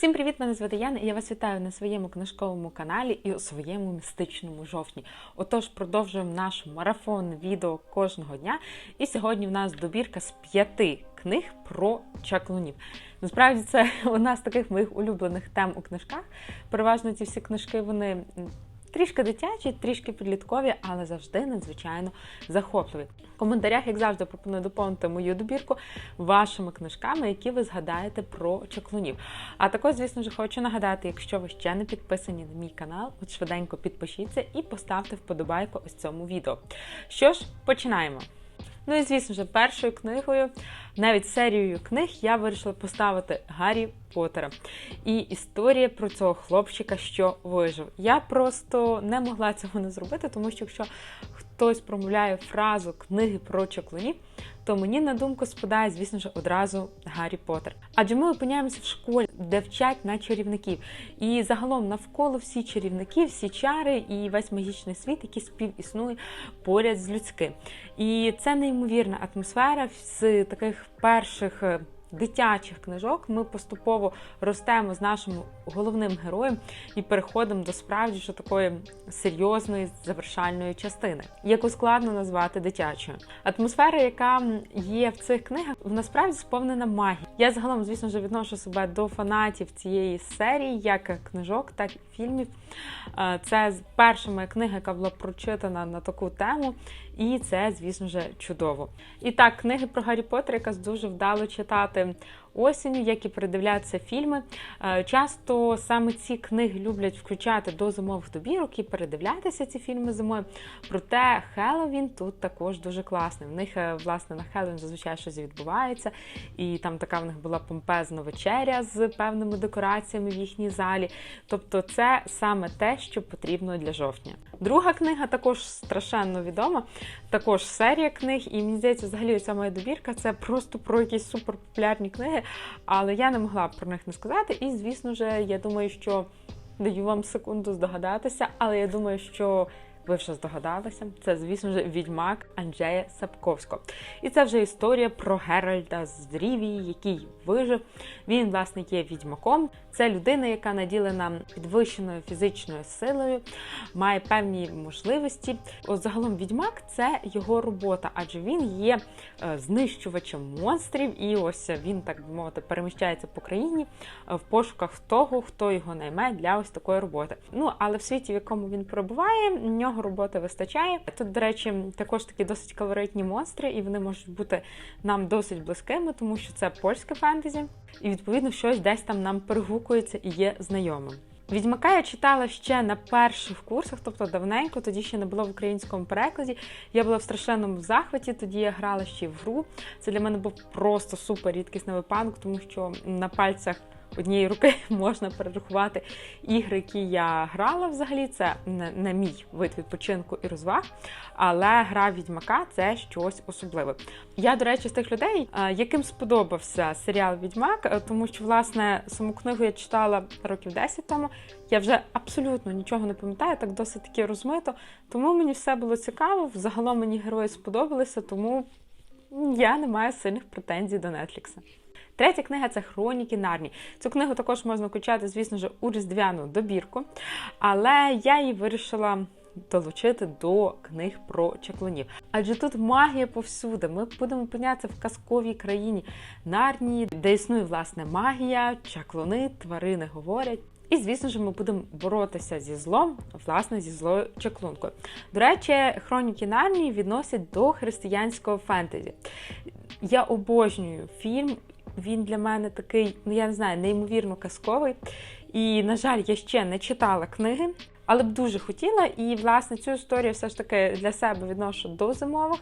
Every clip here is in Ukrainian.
Всім привіт! Мене звати Яна і я вас вітаю на своєму книжковому каналі і у своєму містичному жовтні. Отож, продовжуємо наш марафон відео кожного дня. І сьогодні в нас добірка з п'яти книг про чаклунів. Насправді це одна з таких моїх улюблених тем у книжках. Переважно ці всі книжки вони. Трішки дитячі, трішки підліткові, але завжди надзвичайно захопливі. В коментарях, як завжди, пропоную доповнити мою добірку вашими книжками, які ви згадаєте про чаклунів. А також, звісно ж, хочу нагадати, якщо ви ще не підписані на мій канал, от швиденько підпишіться і поставте вподобайку ось цьому відео. Що ж, починаємо. Ну і звісно ж, першою книгою, навіть серією книг, я вирішила поставити Гаррі Поттера. І історія про цього хлопчика, що вижив. Я просто не могла цього не зробити, тому що якщо хтось промовляє фразу книги про чаклунів, то мені на думку спадає, звісно ж, одразу Гаррі Поттер. Адже ми опиняємося в школі, де вчать на чарівників. І загалом навколо всі чарівники, всі чари і весь магічний світ, який співіснує поряд з людським. І це неймовірна атмосфера з таких перших. Дитячих книжок ми поступово ростемо з нашим головним героєм і переходимо до справді що такої серйозної завершальної частини, яку складно назвати дитячою. Атмосфера, яка є в цих книгах, насправді сповнена магії. Я загалом, звісно ж, відношу себе до фанатів цієї серії, як книжок, так і фільмів. Е, Це перша моя книга, яка була прочитана на таку тему, і це, звісно ж, чудово. І так, книги про Гаррі Поттера якраз дуже вдало читати him осінню, як і передивлятися фільми. Е, Часто саме ці книги люблять включати до зимових добірок і передивлятися ці фільми зимою. Проте Хеллоуін тут також дуже класний. В них, е, власне, на Хеллоуін зазвичай щось відбувається, і там така в них була помпезна вечеря з певними декораціями в їхній залі. Тобто, це саме те, що потрібно для жовтня. Друга книга також страшенно відома, також серія книг, і мені здається, взагалі ця моя добірка це просто про якісь суперпопулярні книги, але я не могла про них не сказати. І, звісно ж, я думаю, що даю вам секунду здогадатися, але я думаю, що. Ви вже здогадалися, це, звісно ж, відьмак Анджея Сапковського. І це вже історія про Геральда з Рівії, який вижив. Він, власне, є відьмаком. Це людина, яка наділена підвищеною фізичною силою, має певні можливості. От загалом відьмак це його робота, адже він є е, знищувачем монстрів, і ось він, так би мовити, переміщається по країні е, в пошуках того, хто його найме для ось такої роботи. Ну але в світі, в якому він перебуває, в нього роботи вистачає. Тут, до речі, також такі досить колоритні монстри, і вони можуть бути нам досить близькими, тому що це польське фентезі, і відповідно щось десь там нам перегукується і є знайомим. Відьмака я читала ще на перших курсах, тобто давненько, тоді ще не було в українському перекладі. Я була в страшенному захваті, тоді я грала ще в гру. Це для мене був просто супер рідкісний випадок, тому що на пальцях однієї руки можна перерахувати ігри, які я грала взагалі. Це не мій вид відпочинку і розваг. Але гра Відьмака це щось особливе. Я, до речі, з тих людей, е, яким сподобався серіал Відьмак, е, тому що власне саму книгу я читала років 10 тому. Я вже абсолютно нічого не пам'ятаю, так досить таки розмито. Тому мені все було цікаво. Взагалом мені герої сподобалися, тому я не маю сильних претензій до Нетфлікса. Третя книга це Хроніки Нарні. Цю книгу також можна включати, звісно ж, у різдвяну добірку, але я її вирішила долучити до книг про чаклунів. Адже тут магія повсюди. Ми будемо опинятися в казковій країні Нарнії, де існує власне магія, чаклуни, тварини говорять. І, звісно ж, ми будемо боротися зі злом, власне, зі злою чаклункою. До речі, хроніки Нарнії відносять до християнського фентезі. Я обожнюю фільм. Він для мене такий, ну я не знаю, неймовірно казковий. І, на жаль, я ще не читала книги, але б дуже хотіла. І, власне, цю історію все ж таки для себе відношу до зимових,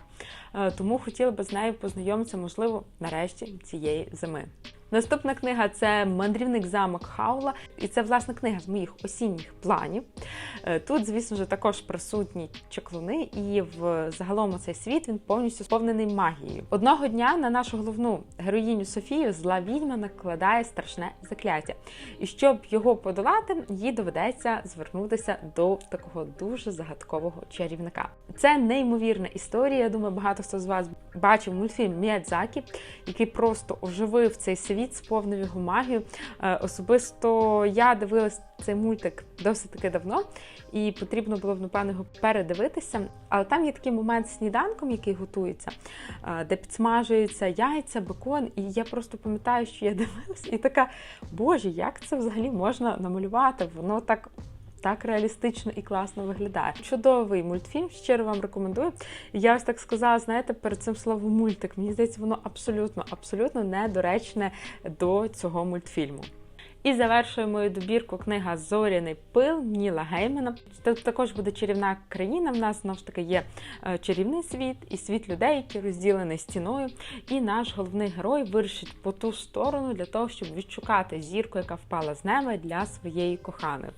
е, тому хотіла би з нею познайомитися, можливо, нарешті цієї зими. Наступна книга це Мандрівник замок Хаула, і це власне книга з моїх осінніх планів. Е, Тут, звісно ж, також присутні чаклуни, і в загалом цей світ він повністю сповнений магією. Одного дня на нашу головну героїню Софію зла відьма накладає страшне закляття. І щоб його подолати, їй доведеться звернутися до такого дуже загадкового чарівника. Це неймовірна історія. Я думаю, багато хто з вас бачив мультфільм Міядзакі, який просто оживив цей світ Давід сповнив його магію. Е, Особисто я дивилась цей мультик досить таки давно, і потрібно було б, напевно, його передивитися. Але там є такий момент з сніданком, який готується, е, де підсмажуються яйця, бекон. І я просто пам'ятаю, що я дивилась, і така, боже, як це взагалі можна намалювати? Воно так. Так реалістично і класно виглядає. Чудовий мультфільм, щиро вам рекомендую. Я ось так сказала, знаєте, перед цим словом мультик. Мені здається, воно абсолютно, абсолютно недоречне до цього мультфільму. І завершує мою добірку книга Зоряний пил Ніла Геймана. Тут також буде чарівна країна. В нас знову ж таки є е, чарівний світ і світ людей, який розділений стіною. І наш головний герой вирішить по ту сторону для того, щоб відшукати зірку, яка впала з неба для своєї коханої.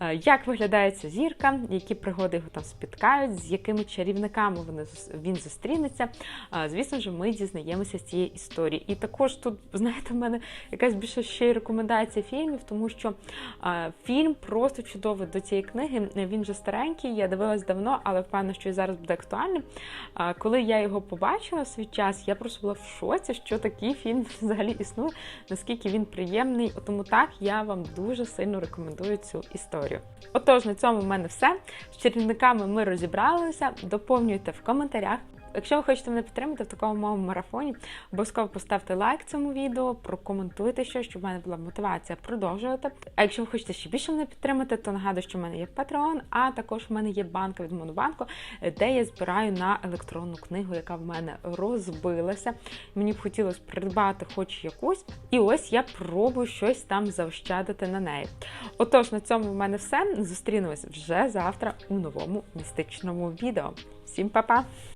Е, Як виглядає ця зірка, які пригоди його там спіткають, з якими чарівниками вони він зустрінеться. Е, Звісно ж, ми дізнаємося з цієї історії. І також тут, знаєте, в мене якась більше ще й рекомендація фільмів, тому що е, фільм просто чудовий до цієї книги. Він вже старенький, я дивилась давно, але впевнена, що і зараз буде актуальним. Е, Коли я його побачила в свій час, я просто була в шоці, що такий фільм взагалі існує, наскільки він приємний. Тому так я вам дуже сильно рекомендую цю історію. Отож, на цьому в мене все. З чарівниками ми розібралися. Доповнюйте в коментарях. Якщо ви хочете мене підтримати в такому моєму марафоні, обов'язково поставте лайк цьому відео, прокоментуйте щось, щоб в мене була мотивація продовжувати. А якщо ви хочете ще більше мене підтримати, то нагадую, що в мене є Patreon, а також в мене є банка від Монобанку, де я збираю на електронну книгу, яка в мене розбилася. Мені б хотілося придбати хоч якусь, і ось я пробую щось там заощадити на неї. Отож, на цьому в мене все. Зустрінемось вже завтра у новому містичному відео. Всім па-па!